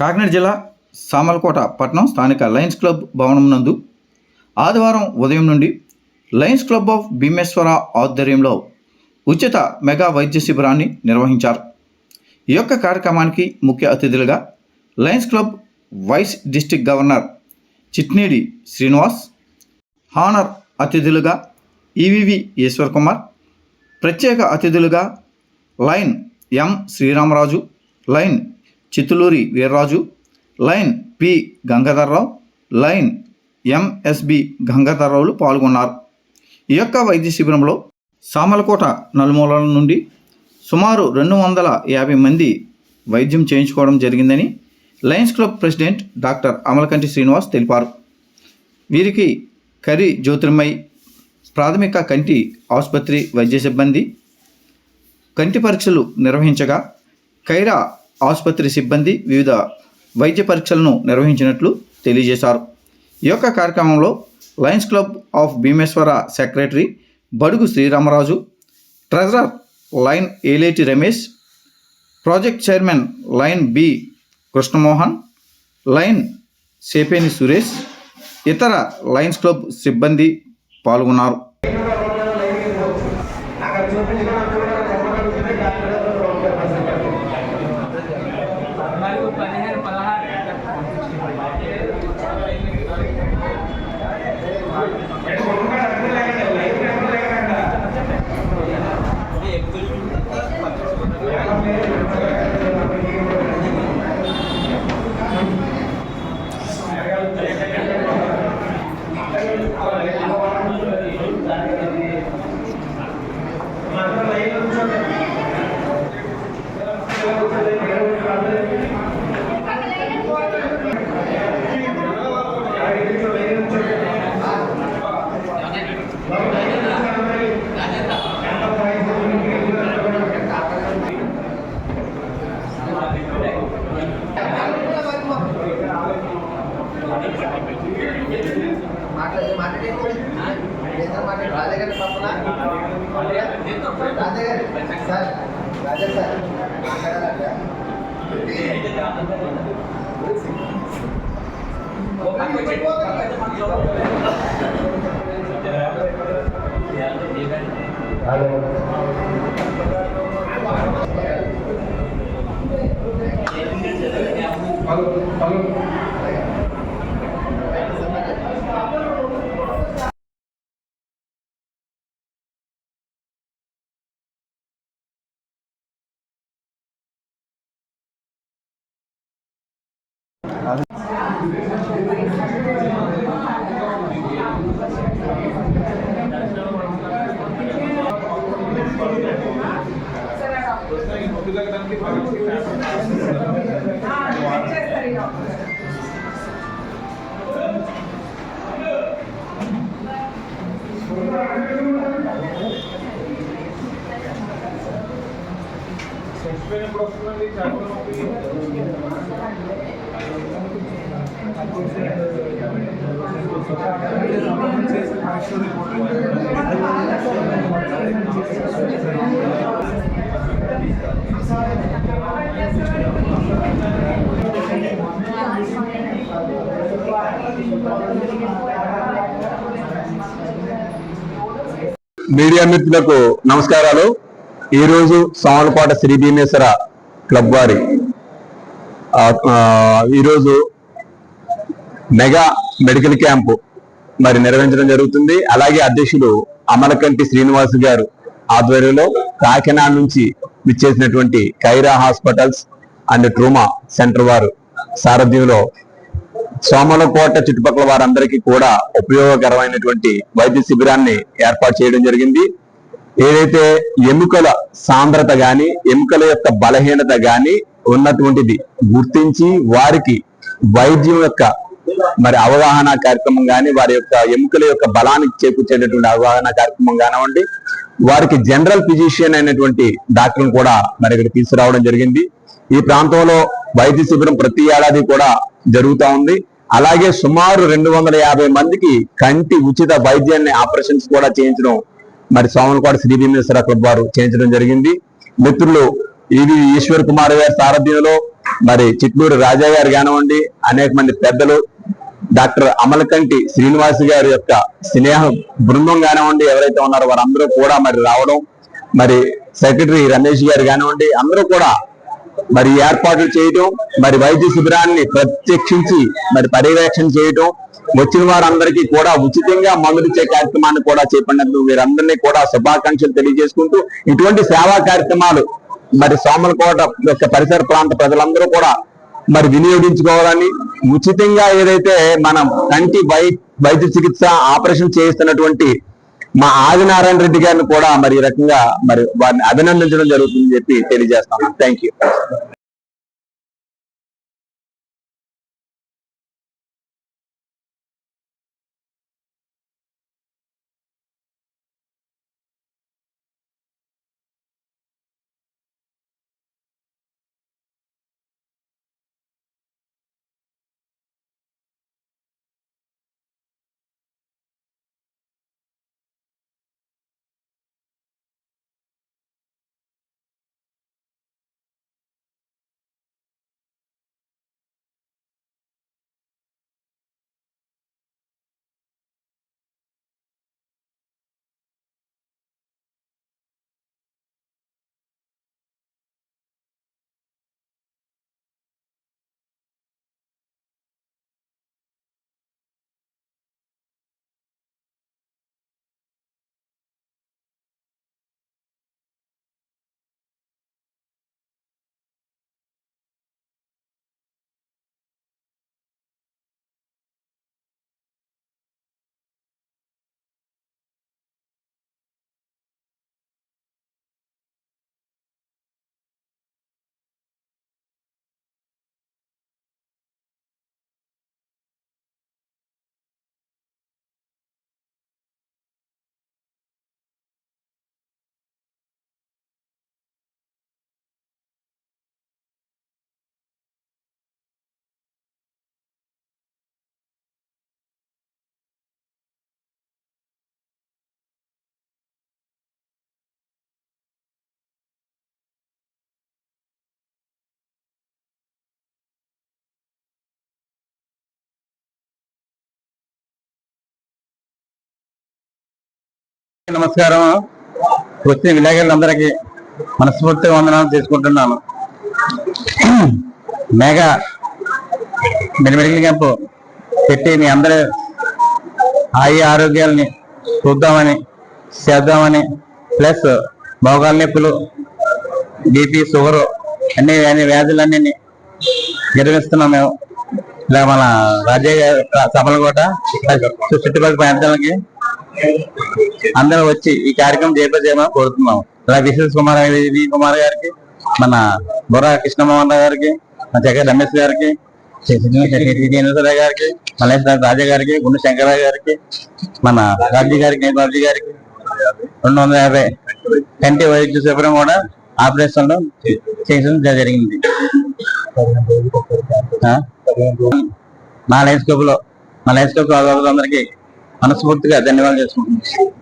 కాకినాడ జిల్లా సామలకోట పట్టణం స్థానిక లయన్స్ క్లబ్ భవనం నందు ఆదివారం ఉదయం నుండి లయన్స్ క్లబ్ ఆఫ్ భీమేశ్వర ఆధ్వర్యంలో ఉచిత మెగా వైద్య శిబిరాన్ని నిర్వహించారు. ఈ యొక్క కార్యక్రమానికి ముఖ్య అతిథులుగా lions club vice district governor Chitneedi Srinivas honour అతిథులుగా ఈవివి ఈశ్వర్ కుమార్ ప్రత్యేక అతిథులుగా lion M Sriramaraju lion Chittluri Veerraju lion P Gangadhar Rao lion MSB గంగాధర్రావులు పాల్గొన్నారు. ఈ యొక్క వైద్య శిబిరంలో సామలకోట నలుమూలల నుండి సుమారు రెండు వందల యాభై మంది వైద్యం చేయించుకోవడం జరిగిందని lions club president doctor Amalakanti Srinivas తెలిపారు. వీరికి కరి జ్యోతిర్మయ్ ప్రాథమిక కంటి ఆసుపత్రి వైద్య సిబ్బంది కంటి పరీక్షలు నిర్వహించగా కైరా ఆసుపత్రి సిబ్బంది వివిధ వైద్య పరీక్షలను నిర్వహించినట్లు తెలియజేశారు. ఈ యొక్క కార్యక్రమంలో lions club of Bhimeswara secretary Badugu Sriramaraju treasurer lion Eleti Ramesh project chairman lion B Krishnamohan lion Sepeni Suresh ఇతర లయన్స్ క్లబ్ సిబ్బంది పాల్గొన్నారు. మాట్లాడి మాట్లాడి మాట్లాడి రాజా గారి పక్కన రాజా మీడియా మిత్రులకు నమస్కారాలు. ఈ రోజు శ్రీ భీమేశ్వర క్లబ్ వారి ఈరోజు మెగా మెడికల్ క్యాంపు మరి నిర్వహించడం జరుగుతుంది. అలాగే అధ్యక్షుడు అమలకంటి శ్రీనివాస్ గారు ఆధ్వర్యంలో కాకినాడ నుంచి విచ్చేసినటువంటి Kaira hospitals and trauma centre వారు సారథ్యంలో సోమలకోట చుట్టుపక్కల వారందరికీ కూడా ఉపయోగకరమైనటువంటి వైద్య శిబిరాన్ని ఏర్పాటు చేయడం జరిగింది. ఏదైతే ఎముకల సాంద్రత గాని ఎముకల యొక్క బలహీనత గాని ఉన్నటువంటిది గుర్తించి వారికి వైద్యం యొక్క మరి అవగాహన కార్యక్రమం గాని వారి యొక్క ఎముకల యొక్క బలానికి చేకూర్చేటటువంటి అవగాహన కార్యక్రమం కానివ్వండి వారికి జనరల్ ఫిజిషియన్ అయినటువంటి డాక్టర్ని కూడా మరి ఇక్కడ తీసుకురావడం జరిగింది. ఈ ప్రాంతంలో వైద్య శిబిరం ప్రతి ఏడాది కూడా జరుగుతూ ఉంది. అలాగే సుమారు రెండు వందల యాభై మందికి కంటి ఉచిత వైద్యాన్ని ఆపరేషన్స్ కూడా చేయించడం మరి సోమలకోట శ్రీ భీమేశ్వర క్లబ్ వారు చేయించడం జరిగింది. మిత్రులు ఇవి ఈశ్వర్ కుమార్ గారి సారథ్యంలో మరి చిట్లూరు రాజా గారు కానివ్వండి అనేక మంది పెద్దలు డాక్టర్ అమలకంటి శ్రీనివాస్ గారి యొక్క స్నేహ బృందం కానివ్వండి ఎవరైతే ఉన్నారో వారందరూ కూడా మరి రావడం మరి సెక్రటరీ రమేష్ గారు కానివ్వండి అందరూ కూడా మరి ఏర్పాట్లు చేయటం మరి వైద్య శిబిరాన్ని ప్రత్యక్షించి మరి పర్యవేక్షణ చేయటం వచ్చిన వారందరికీ కూడా ఉచితంగా మందులు ఇచ్చే కార్యక్రమాన్ని కూడా చేపట్టినందుకు వీరందరినీ కూడా శుభాకాంక్షలు తెలియజేసుకుంటూ ఇటువంటి సేవా కార్యక్రమాలు మరి సోమలకోట యొక్క పరిసర ప్రాంత ప్రజలందరూ కూడా మరి వినియోగించుకోవాలని ఉచితంగా ఏదైతే మనం కంటి వై వైద్య చికిత్స ఆపరేషన్ చేయిస్తున్నటువంటి మా ఆదినారాయణ రెడ్డి గారిని కూడా మరి ఈ రకంగా మరి వారిని అభినందించడం జరుగుతుందని చెప్పి తెలియజేస్తాను థ్యాంక్ నమస్కారం. వచ్చిన విలేకరులందరికీ మనస్ఫూర్తిగా వందనాలు చేసుకుంటున్నాను. మేఘా మెడిమెడికల్ క్యాంపు పెట్టి మీ అందరి ఆయు ఆరోగ్యాలని చూద్దామని చేద్దామని ప్లస్ భోగాల నొప్పులు బీపీ షుగరు అన్ని అన్ని వ్యాధులన్నీ నిర్వహిస్తున్నాం మేము. ఇలా మన రాజయ్య కూడా చుట్టుపక్కల ప్రాంతాలకి అందరూ వచ్చి ఈ కార్యక్రమం చేపట్టేయమని కోరుతున్నాం విశేష కుమార్ వి కుమార్ గారికి మన బొర్రా కృష్ణమోహన్ గారికి మన జగన్ రమేష్ గారికి శ్రీనివాసరావు గారికి మల్లేశ్వర రాజా గారికి గుండు శంకరరావు గారికి మన రాజీ గారికి నేతాజీ గారికి రెండు వందల యాభై కంటి వైద్య శిబిరం కూడా ఆపరేషన్లో చేయడం జరిగింది. మా లైన్స్ క్లబ్లో మా లైన్స్ స్కోప్ అందరికీ మనస్ఫూర్తిగా ధన్యవాదాలు చేసుకుంటున్నాను.